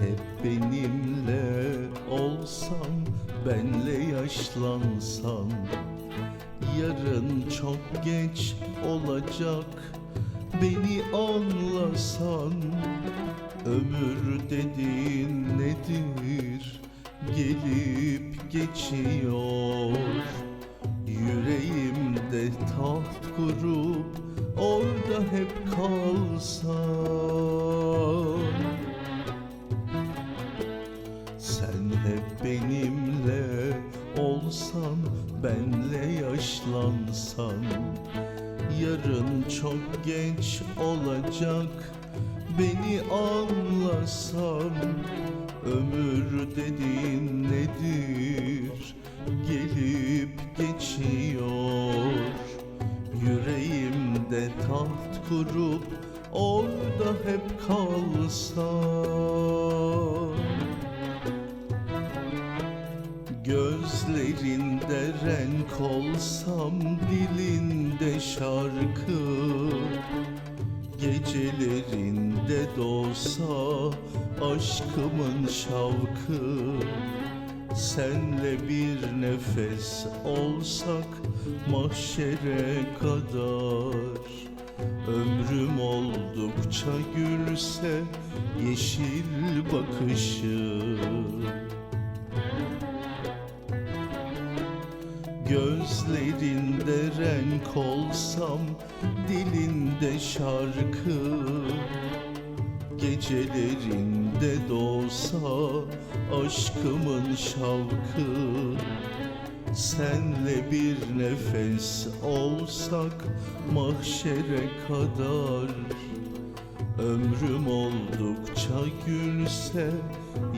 hep benimle olsan Benle yaşlansan Yarın çok geç olacak Beni anlasan. Ömür dediğin nedir? Gelip geçiyor. Yüreğimde taht kurup Orada hep kalsan Benle yaşlansan Yarın çok geç olacak Beni anlasan. Ömür dediğin nedir? Gelip geçiyor. Yüreğimde taht kurup Orada hep kalsan Gözlerinde renk olsam dilinde şarkı. Gecelerinde doğsa aşkımın şavkı. Senle bir nefes olsak mahşere kadar. Ömrüm oldukça gülse yeşil bakışı Gözlerinde renk olsam dilinde şarkı Gecelerinde doğsa aşkımın şavkı. Senle bir nefes olsak mahşere kadar Ömrüm oldukça gülse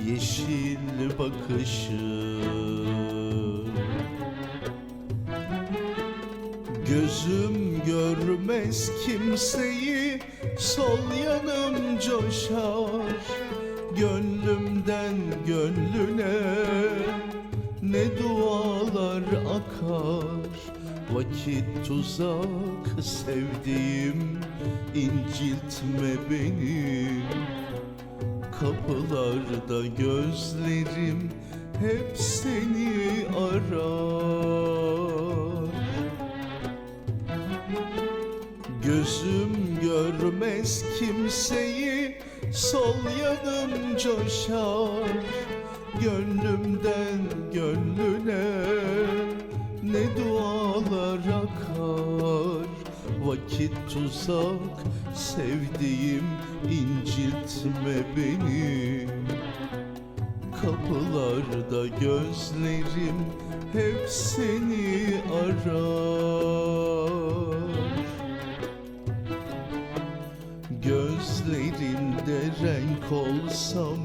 yeşil bakışı Gözüm görmez kimseyi Sol yanım coşar. Gönlümden gönlüne Ne dualar akar? Vakit tuzak sevdiğim inciltme beni. Kapılarda gözlerim hep seni arar Gözüm görmez kimseyi. Sol yanım coşar Gönlümden gönlüne. Ne dualar akar Vakit tuzak Sevdiğim inciltme beni. Kapılarda gözlerim hep seni arar renk olsam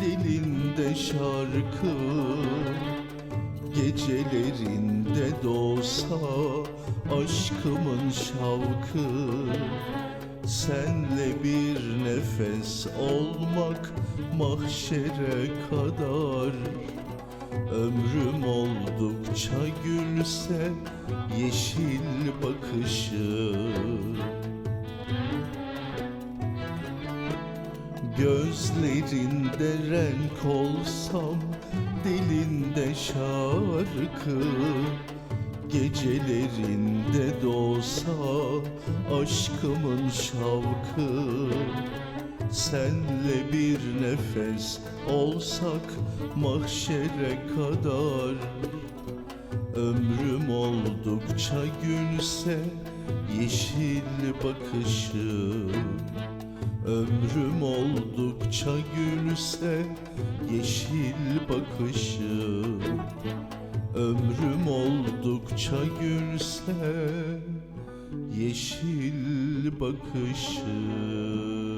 dilinde şarkı Gecelerinde doğsa aşkımın şavkı. Senle bir nefes olmak mahşere kadar. Ömrüm oldukça gülse yeşil bakışı Gözlerinde renk olsam dilinde şarkı Gecelerinde doğsa aşkımın şavkı. Senle bir nefes olsak mahşere kadar Ömrüm oldukça gülse yeşil bakışı Ömrüm oldukça gülse yeşil bakışı. Ömrüm oldukça gülse yeşil bakışı